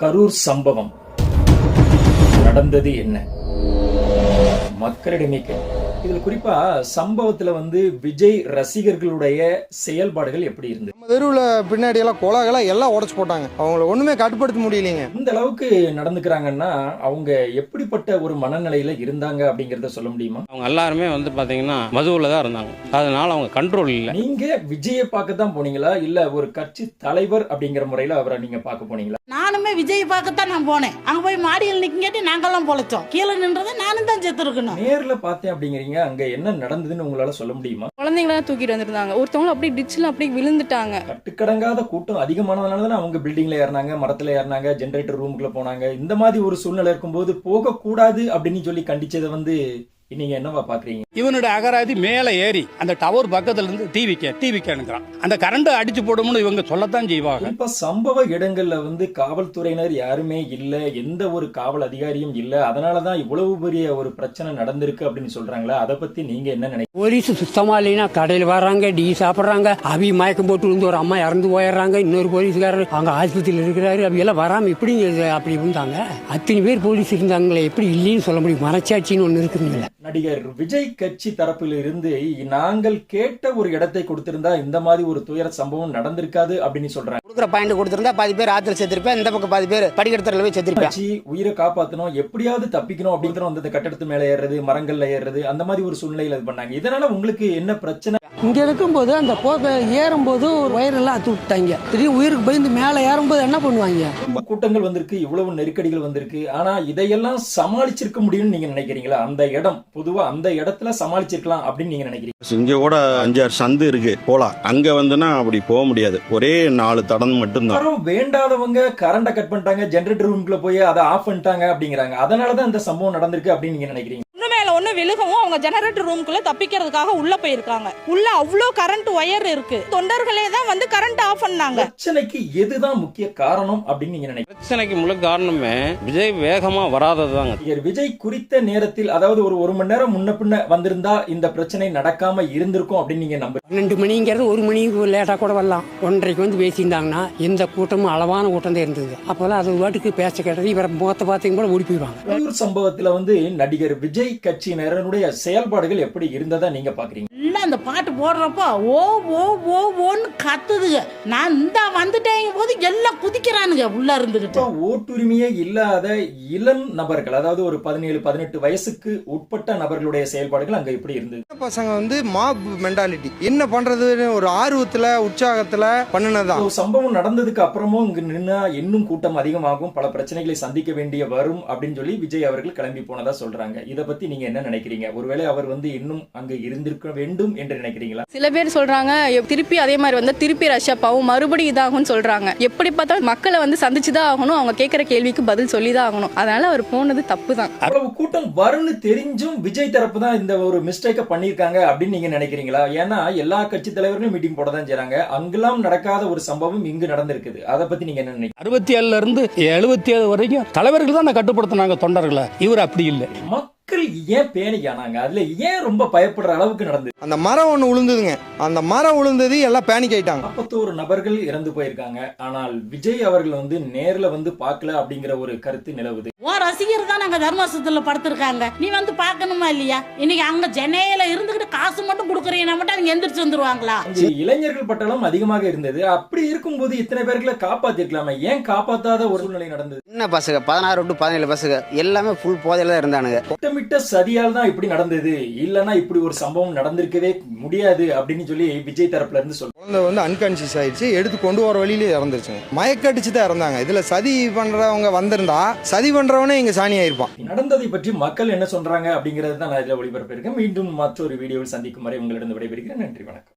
கரூர் சம்பவம். நடந்தது என்ன? மக்களிடமே இதுல குறிப்பா சம்பவத்துல வந்து விஜய் ரசிகர்களுடைய செயல்பாடுகள் எப்படி இருந்தது? நம்ம தெருவில் பின்னாடி எல்லாம் குலகளை எல்லாம் உடச்சு போட்டாங்க. அவங்கள ஒண்ணுமே கட்டுப்படுத்த முடியலைங்க. இந்த அளவுக்கு நடந்துக்கிறாங்கன்னா அவங்க எப்படிப்பட்ட ஒரு மனநிலையில இருந்தாங்க அப்படிங்கறத சொல்ல முடியுமா? அவங்க எல்லாருமே வந்து பாத்தீங்கன்னா மதுவில் தான் இருந்தாங்க. அதனால அவங்க கண்ட்ரோல் இல்லை. நீங்க விஜயை பார்க்க தான் போனீங்களா? இல்ல ஒரு கட்சி தலைவர் அப்படிங்கிற முறையில அவரை நீங்க பார்க்க போனீங்களா? நானுமே விஜய் பார்க்கத்தான் நான் போனேன். அங்க போய் மாடியில் நிக்கங்காட்டி நாங்கெல்லாம் பொழைச்சோம். கீழே நின்றதை நானும் தான் செத்து இருக்கணும் நேர்ல பார்த்தேன் அப்படிங்கிறீங்க. அங்க என்ன நடந்ததுன்னு உங்களால சொல்ல முடியுமா? குழந்தைங்கள தூக்கிட்டு வந்திருந்தாங்க. ஒருத்தவங்க அப்படியே டிச்சில் அப்படியே விழுந்துட்டாங்க. கட்டுக்கடங்காத கூட்டம் அதிகமானதுனால தானே அவங்க பில்டிங்ல ஏறினாங்க மரத்துல ஏறினாங்க ஜெனரேட்டர் ரூமுக்குள்ள போனாங்க. இந்த மாதிரி ஒரு சூழ்நிலை இருக்கும்போது போக கூடாது அப்படின்னு சொல்லி கண்டிச்சதை வந்து நீங்க என்னவா பாக்குறீங்க? இவனுடைய அகராதி மேலே ஏறி அந்த டவர் பக்கத்துல இருந்து டிவிக்க டிவிக்கனுங்கிறான் அந்த கரண்ட் அடிச்சு போடும்னு இவங்க சொல்லத்தான் செய்வாங்க. குறிப்பா சம்பவ இடங்கள்ல வந்து காவல்துறையினர் யாருமே இல்ல எந்த ஒரு காவல் அதிகாரியும் இல்ல. அதனாலதான் இவ்வளவு பெரிய ஒரு பிரச்சனை நடந்திருக்கு அப்படின்னு சொல்றாங்களா? அதை பத்தி நீங்க என்ன நினைக்கிறீங்க? போலீஸ் சுத்தமா இல்லைன்னா கடையில் வர்றாங்க டீ சாப்பிட்றாங்க அவி மயக்கம் போட்டு விழுந்து ஒரு அம்மா இறந்து போயிடுறாங்க இன்னொரு போலீஸ்காரர் அவங்க ஆஸ்பத்திரியில் இருக்கிறாரு. அவி எல்லாம் வராமல் எப்படி அப்படி இருந்தாங்க? அத்தனை பேர் போலீஸ் இருந்தாங்களே எப்படி இல்லைன்னு சொல்ல முடியும்? மனச்சாட்சின்னு ஒன்று இருக்குதுங்களே. நடிகர் விஜய் கட்சி தரப்பில் இருந்து நாங்கள் கேட்ட ஒரு இடத்தை கொடுத்திருந்தா இந்த மாதிரி ஒரு துயர சம்பவம் நடந்திருக்காது அப்படின்னு சொல்றாங்க. கொடுக்குற பாயிண்ட் கொடுத்துருந்தா பாதி பேர் ஆத்துல செத்துருப்பேன் இந்த பக்கம் பாதி பேர் படிக்கடத்துல போய் செத்துருப்பேன். கட்சி உயிரை காப்பாத்தணும் எப்படியாவது தப்பிக்கணும் அப்படிங்கிற வந்து இந்த கட்டடத்து மேல ஏறுறது மரங்கள்ல ஏறுறது அந்த மாதிரி ஒரு சூழ்நிலையில இது பண்ணாங்க. இதனால உங்களுக்கு என்ன பிரச்சனை? இங்க இருக்கும்போது அந்த போக ஏறும்போது ஒரு வயரெல்லாம் அத்து விட்டாங்க. திடீர்னு உயிருக்கு பயந்து மேலே ஏறும்போது என்ன பண்ணுவாங்க? கூட்டங்கள் வந்திருக்கு இவ்வளவு நெருக்கடிகள் வந்திருக்கு. ஆனா இதையெல்லாம் சமாளிச்சிருக்க முடியும்னு நீங்க நினைக்கிறீங்களா? அந்த இடம் பொதுவா அந்த இடத்துல சமாளிச்சிருக்கலாம் அப்படின்னு நீங்க நினைக்கிறீங்க? இங்க கூட அஞ்சாறு சந்து இருக்கு போலாம். அங்க வந்துன்னா அப்படி போக முடியாது. ஒரே நாலு தடம் மட்டும்தான். யாரும் வேண்டாதவங்க கரண்ட கட் பண்ணிட்டாங்க ஜெனரேட்டர் ரூம்குள்ள போய் அதை ஆஃப் பண்ணிட்டாங்க அப்படிங்கிறாங்க. அதனாலதான் இந்த சம்பவம் நடந்திருக்கு அப்படின்னு நீங்க நினைக்கிறீங்க? ஒன்று விழுகவும் அவங்க ஜெனரேட்டர் ரூம்குள்ள தப்பிக்கிறதுக்காக உள்ள போயிருக்காங்க. உள்ள அவ்வளோ கரண்ட் ஒயர் இருக்கு. தொண்டர்களே தான் வந்து கரண்ட் ஆஃப் பண்ணாங்க. பிரச்சனைக்கு எதுதான் முக்கிய காரணம் அப்படின்னு நீங்க நினைக்கிறீங்க? பிரச்சனைக்கு முழு காரணமே விஜய் வேகமா வராதது தாங்க நடிகர் விஜய் குறித்த நேரத்தில் அதாவது ஒரு ஒரு மணி நேரம் முன்ன பின்ன வந்திருந்தா இந்த பிரச்சனை நடக்காம இருந்திருக்கும் அப்படின்னு நீங்க நம்புறீங்க? பன்னெண்டு மணிங்கிறது ஒரு மணிக்கு லேட்டாக கூட வரலாம். ஒன்றரைக்கு வந்து பேசியிருந்தாங்கன்னா எந்த கூட்டமும் அளவான கூட்டம் தான் இருந்தது. அப்போல்லாம் அது வாட்டுக்கு பேச கேட்டது இவரை முகத்தை பார்த்தீங்க கூட ஓடி போயிடுவாங்க. சம்பவத்துல வந்து நடிகர் விஜய் கட்சியினருடைய செயல்பாடுகள் எப்படி இருந்ததா நீங்க பாக்குறீங்க? இல்ல அந்த பாட்டு போடுறப்போ ஓ ஓ ஓ ஓன்னு கத்துதுங்க. நான் இந்த வந்துட்டேங்க போது எல்லாம் குதிக்கிறானுங்க உள்ள இருந்துகிட்டு. ஓட்டுரிமையே இல்லாத இளம் நபர்கள் அதாவது ஒரு பதினேழு பதினெட்டு வயசுக்கு உட்பட்ட நபர்களுடைய செயல்பாடுகள் அங்க எப்படி இருந்தது? பசங்க வந்து மாப் மென்டாலிட்டி என்ன பண்றதுன்னு ஒரு ஆர்வத்துல உற்சாகத்துல பண்ணுனதுதான். ஒரு சம்பவம் நடந்ததுக்கு அப்புறமும் இங்க நின்னா இன்னும் கூட்டம் அதிகமாகும். பல பிரச்சனைகளை சந்திக்க வேண்டிய வரும் அப்படின்னு சொல்லி விஜய் அவர்கள் கிளம்பி போனதா சொல்றாங்க. இத பத்தி நீங்க என்ன நினைக்கிறீங்க? ஒருவேளை அவர் வந்து இன்னும் அங்க இருந்திருக்க வேண்டும் என்று நினைக்கிறீங்களா? சில பேர் சொல்றாங்க திருப்பி அதே மாதிரி வந்து திருப்பி ரஷ் அப் ஆகும் மறுபடியும் இதாகும்னு சொல்றாங்க. எப்படி பார்த்தாலும் மக்களை வந்து சந்திச்சு தான் ஆகணும் அவங்க கேட்குற கேள்விக்கு பதில் சொல்லி தான் ஆகணும். அதனால அவர் போனது தப்பு தான் அவ்வளவு கூட்டம் வரும்னு தெரிஞ்சும் விஜய் தரப்பு தான் இந்த ஒரு மிஸ்டேக்க பண்ணிருக்காங்க அப்படின்னு நீங்க நினைக்கிறீங்களா? ஏன்னா எல்லா கட்சி தலைவர்களும் மீட்டிங் போட தான் செய்றாங்க. அங்கெல்லாம் நடக்காத ஒரு சம்பவம் இங்கு நடந்திருக்குது. அதை பத்தி நீங்க என்ன நினைக்கிறீங்க? அறுபத்தி ஏழுல இருந்து எழுபத்தி ஏழு வரைக்கும் தலைவர்கள் தான் கட்டுப்படுத்தினாங்க தொண்டர்களை. இவர் அப்படி இல்லை. மக்கள் ஏன் பேனிக் ஆனாங்க அதுல ஏன் ரொம்ப பயப்படுற அளவுக்கு நடந்தது? அந்த மரம் ஒண்ணு விழுந்ததுங்க அந்த மரம் விழுந்தது எல்லாம் பேனிக் ஆயிட்டாங்க நாற்பத்தோரு நபர்கள் இறந்து போயிருக்காங்க. ஆனால் விஜய் அவர்கள் வந்து நேர்ல வந்து பார்க்கல அப்படிங்கிற ஒரு கருத்து நிலவுது. ரசிகர் தான் நாங்க தர்மாசத்துல படுத்திருக்காங்க. நீ வந்து பார்க்கணுமா இல்லையா? இன்னைக்கு அங்க சென்னையில இருந்துகிட்டு காசு மட்டும் கொடுக்குறீங்கன்னா மட்டும் அவங்க எந்திரிச்சு வந்துருவாங்களா? இளைஞர்கள் பட்டணம் அதிகமாக இருந்தது. அப்படி இருக்கும்போது இத்தனை பேர்களை காப்பாத்திருக்கலாமே. ஏன் காப்பாத்தாத ஒரு சூழ்நிலை நடந்தது? சின்ன பசங்க? பதினாறு டு பதினேழு பசங்க. எல்லாமே ஃபுல் போதையில தான் இருந்தானுங்க. திட்டமிட்ட சதியால் தான் இப்படி நடந்தது. இல்லனா இப்படி ஒரு சம்பவம் நடந்திருக்கவே முடியாது அப்படின்னு சொல்லி விஜய் தரப்புல இருந்து சொல்றாங்க குழந்தை வந்து அன்கான்சியஸ் ஆயிடுச்சு. எடுத்து கொண்டு வர வழியிலே இறந்துருச்சுங்க. மயக்கடிச்சு தான் இறந்தாங்க. இதுல சதி பண்றவங்க வந்திருந்தா சதி பண்றவனே இங்க சாணி ஆயிருப்பான். நடந்ததை பற்றி மக்கள் என்ன சொல்றாங்க அப்படிங்கிறது தான் நான் இதுல ஒளிபரப்பிருக்கேன் மீண்டும் மற்றொரு வீடியோவில் சந்திக்கும் வரை உங்களிடம் விடைபெறுகிறேன். நன்றி வணக்கம்.